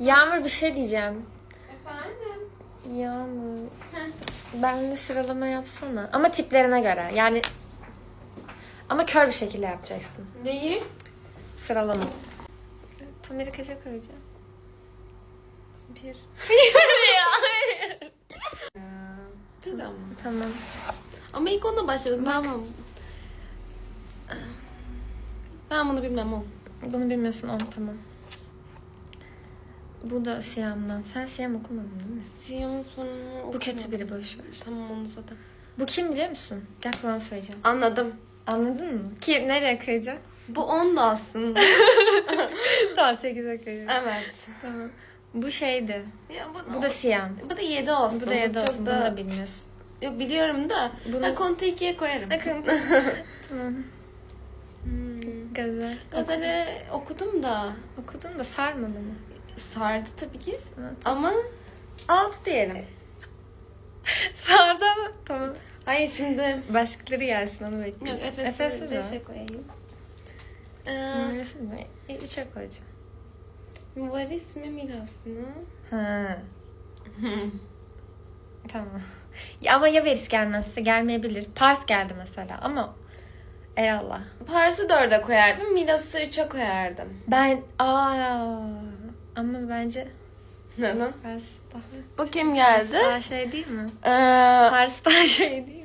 Yağmur bir şey diyeceğim. Efendim? Yağmur. Ben de sıralama yapsana. Ama tiplerine göre. Yani ama kör bir şekilde yapacaksın. Neyi? Sıralama. Pamiri kaça koyacağım? Bir. tamam. Tamam. Ama ilk onunla başladık. Tamam. Ben bunu bilmem oğlum. Bunu bilmiyorsun on tamam. Bu da Siyam'dan. Sen Siyam okumadın değil mi? Siyamın sonunu Bu kötü biri boş ver. Tamam onu zaten. Bu kim biliyor musun? Gel kulağına söyleyeceğim. Anladım. Anladın mı? Kim? Nereye koyacaksın? Bu 10 da aslında. tamam 8'e koyuyorum. evet. Tamam. Bu şeydi. Ya bu, Bu da Siyam. bu da 7 olsun. Bu da 7 çok olsun. Da... Bunu da bilmiyorsun. Yok biliyorum da. Bunu- Ben kontu 2'ye koyarım. Bakın. tamam. Gazel. Gazeli okudum da Okudun da sarmadı mı? sardı tabii ki. Ama 6 diyelim. Sardı ama. Tamam. Hayır şimdi Başkaları gelsin onu Yok bekliyoruz. Efes'i mi? 5'e koyayım. Ee, mı? E, üçe koyacağım. varis mi miras mı? Ha. tamam. Ya ama ya Veris gelmezse gelmeyebilir. Pars geldi mesela ama eyvallah. Pars'ı 4'e koyardım, mirası 3'e koyardım. Ben aa ama bence Neden? Pars daha, Bu kim geldi? daha şey değil mi? Ee, Pars daha şey değil?